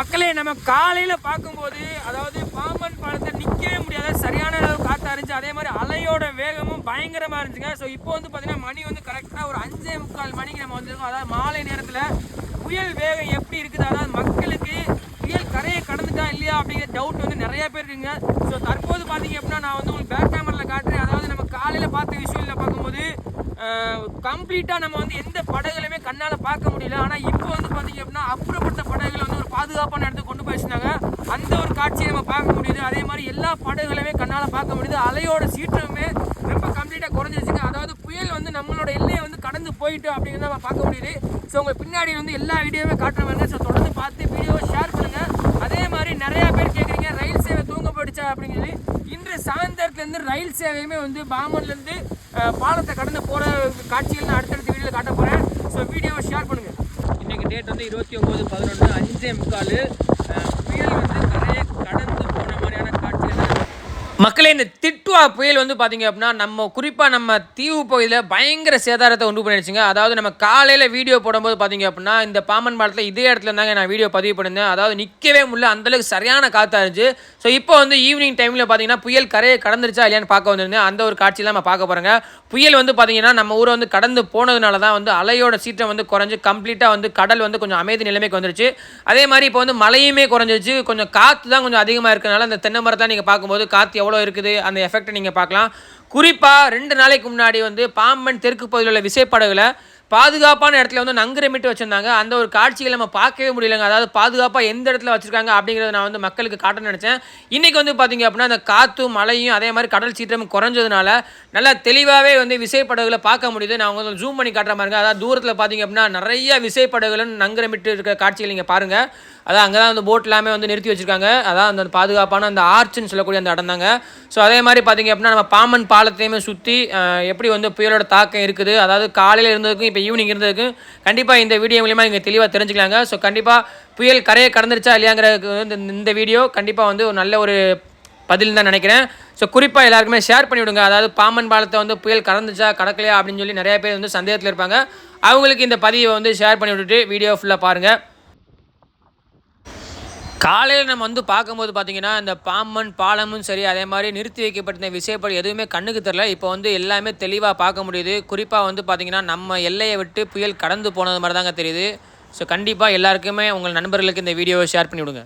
மக்களே நம்ம காலையில் பார்க்கும்போது அதாவது பாம்பன் பாலத்தை நிற்கவே முடியாத சரியான அளவு காற்றா இருந்துச்சு அதே மாதிரி அலையோட வேகமும் பயங்கரமாக இருந்துச்சுங்க. ஸோ இப்போ வந்து பார்த்தீங்கன்னா மணி வந்து கரெக்டாக ஒரு அஞ்சே முக்கால் மணிக்கு நம்ம வந்திருக்கோம். அதாவது மாலை நேரத்தில் புயல் வேகம் எப்படி இருக்குது? அதாவது மக்களுக்கு புயல் கரையை கடந்துட்டா இல்லையா அப்படிங்கிற டவுட் வந்து நிறைய பேர் இருக்குங்க. ஸோ தற்போது பார்த்தீங்க அப்படின்னா நான் வந்து உங்களுக்கு பேக் கேமரில் காட்டுறேன். அதாவது நம்ம காலையில் பார்த்த விஷுவலில் பார்க்கும்போது கம்ப்ளீட்டாக நம்ம வந்து எந்த படகுலையுமே கண்ணால் பார்க்க முடியல. ஆனால் இப்போ வந்து பார்த்தீங்க அப்படின்னா அப்புறப்பட்ட படகுகளை பாதுகாப்பான இடத்துக்கு கொண்டு போய் அந்த ஒரு காட்சியை நம்ம பார்க்க முடியுது. அதே மாதிரி எல்லா படகுகளுமே கண்ணால் பார்க்க முடியுது. அலையோட சீற்றமே ரொம்ப கம்ப்ளீட்டாக குறைஞ்சிருச்சுங்க. அதாவது புயல் வந்து நம்மளோட எல்லையை வந்து கடந்து போயிட்டு அப்படிங்கிறத நம்ம பார்க்க முடியுது. ஸோ உங்கள் பின்னாடி வந்து எல்லா வீடியோவுமே காட்டுற மாதிரி ஸோ தொடர்ந்து பார்த்து வீடியோவை ஷேர் பண்ணுங்கள் அதே மாதிரி நிறையா பேர் கேட்குறீங்க ரயில் சேவை தூங்க போயிடுச்சா? அப்படின்னு சொல்லி. இன்று சாயந்தரத்துலேருந்து ரயில் சேவையுமே வந்து பாமன்லேருந்து பாலத்தை கடந்து போகிற காட்சிகள் நான் அடுத்தடுத்த வீடியோவில் காட்ட போகிறேன் ஸோ வீடியோவை ஷேர் பண்ணுங்கள் டேட் வந்து இருபத்தி ஒம்பது பதினொன்று அஞ்சே முக்கால் புயல் வந்து கரையை கடந்து போன மாதிரியான காட்சிகள் மக்களே இந்த திட்டுவா புயல் வந்து பார்த்தீங்க அப்படின்னா நம்ம குறிப்பாக நம்ம தீவு பகுதியில் பயங்கர சேதாரத்தை உண்டு பண்ணிடுச்சுங்க. அதாவது நம்ம காலையில் வீடியோ போடும்போது பார்த்தீங்க அப்படின்னா இந்த பாமன் பாலத்தில் இதே இடத்துல இருந்தாங்க நான் வீடியோ பதிவு பண்ணியிருந்தேன். அதாவது நிற்கவே முடியல அந்தளவுக்கு சரியான காற்றா இருந்துச்சு. ஸோ இப்போ வந்து ஈவினிங் டைமில் பார்த்தீங்கன்னா புயல் கரையை கடந்துருச்சா இல்லையான்னு பார்க்க வந்திருந்தேன். அந்த ஒரு காட்சியில் நம்ம பார்க்க போகிறேங்க புயல் வந்து பார்த்தீங்கன்னா நம்ம ஊரை வந்து கடந்து போனதுனால தான் வந்து அலையோட சீற்றம் வந்து குறைஞ்சு கம்ப்ளீட்டாக வந்து கடல் வந்து கொஞ்சம் அமைதி நிலைமைக்கு வந்துருச்சு. அதே மாதிரி இப்போ வந்து மழையுமே குறைஞ்சிருச்சு. கொஞ்சம் காற்று தான் கொஞ்சம் அதிகமாக இருக்கனால அந்த தென்னை மரத்தை நீங்கள் பார்க்கும்போது காற்று எவ்வளோ இருக்குது இருக்குது. அந்த எஃபெக்ட்டை நீங்கள் பார்க்கலாம். குறிப்பாக ரெண்டு நாளைக்கு முன்னாடி வந்து பாம்பன் தெற்கு பகுதியில் உள்ள விசைப்படகுல பாதுகாப்பான இடத்துல வந்து நங்குரமிட்டு வச்சுருந்தாங்க. அந்த ஒரு காட்சிகளை நம்ம பார்க்கவே முடியலங்க. அதாவது பாதுகாப்பாக எந்த இடத்துல வச்சுருக்காங்க அப்படிங்கிறத நான் வந்து மக்களுக்கு காட்ட நினச்சேன். இன்றைக்கி வந்து பார்த்திங்க அப்படின்னா அந்த காற்றும் மழையும் அதே மாதிரி கடல் சீற்றமும் குறைஞ்சதுனால நல்லா தெளிவாகவே வந்து விசைப்படகுகளை பார்க்க முடியுது. நான் வந்து ஜூம் பண்ணி காட்டுற மாதிரிங்க அதாவது தூரத்தில் பார்த்தீங்க அப்படின்னா நிறைய விசைப்படகுகளும் நங்குரமிட்டு இருக்கிற காட்சிகள் நீங்கள் பாருங்கள் அதான் அங்கே தான் அந்த போட் எல்லாமே வந்து நிறுத்தி வச்சுருக்காங்க. அதான் அந்த பாதுகாப்பான அந்த ஆர்ச்சுன்னு சொல்லக்கூடிய அந்த இடம் தாங்க. ஸோ அதே மாதிரி பார்த்தீங்க அப்படின்னா நம்ம பாம்பன் காலத்தையுமே சுற்றி எப்படி வந்து புயலோட தாக்கம் இருக்குது. அதாவது காலையில் இருந்ததுக்கும் இப்போ ஈவினிங் இருந்ததுக்கும் கண்டிப்பாக இந்த வீடியோ மூலிமா இங்கே தெளிவாக தெரிஞ்சுக்கலாங்க. ஸோ கண்டிப்பாக புயல் கரையை கடந்துருச்சா இல்லையாங்கிறதுக்கு வந்து இந்த- இந்த வீடியோ கண்டிப்பாக வந்து ஒரு நல்ல ஒரு பதில் தான் நினைக்கிறேன். ஸோ குறிப்பாக எல்லாருக்குமே ஷேர் பண்ணிவிடுங்க. அதாவது பாம்பன் பாலத்தை வந்து புயல் கடந்துச்சா கடக்கலையா அப்படின்னு சொல்லி நிறைய பேர் வந்து சந்தேகத்தில் இருப்பாங்க. அவங்களுக்கு இந்த பதிவை வந்து ஷேர் பண்ணி விட்டுட்டு வீடியோ ஃபுல்லாக பாருங்கள் காலையில் நம்ம வந்து பார்க்கும்போது பார்த்தீங்கன்னா இந்த பாம்பன் பாலமும் சரி அதே மாதிரி நிறுத்தி வைக்கப்பட்டிருந்த விசைப்படி எதுவுமே கண்ணுக்கு தெரில இப்போ வந்து எல்லாமே தெளிவாக பார்க்க முடியுது. குறிப்பாக வந்து பார்த்திங்கன்னா நம்ம எல்லையை விட்டு புயல் கடந்து போனது மாதிரி தாங்க தெரியுது. ஸோ கண்டிப்பாக எல்லாருக்குமே உங்கள் நண்பர்களுக்கு இந்த வீடியோவை ஷேர் பண்ணி விடுங்க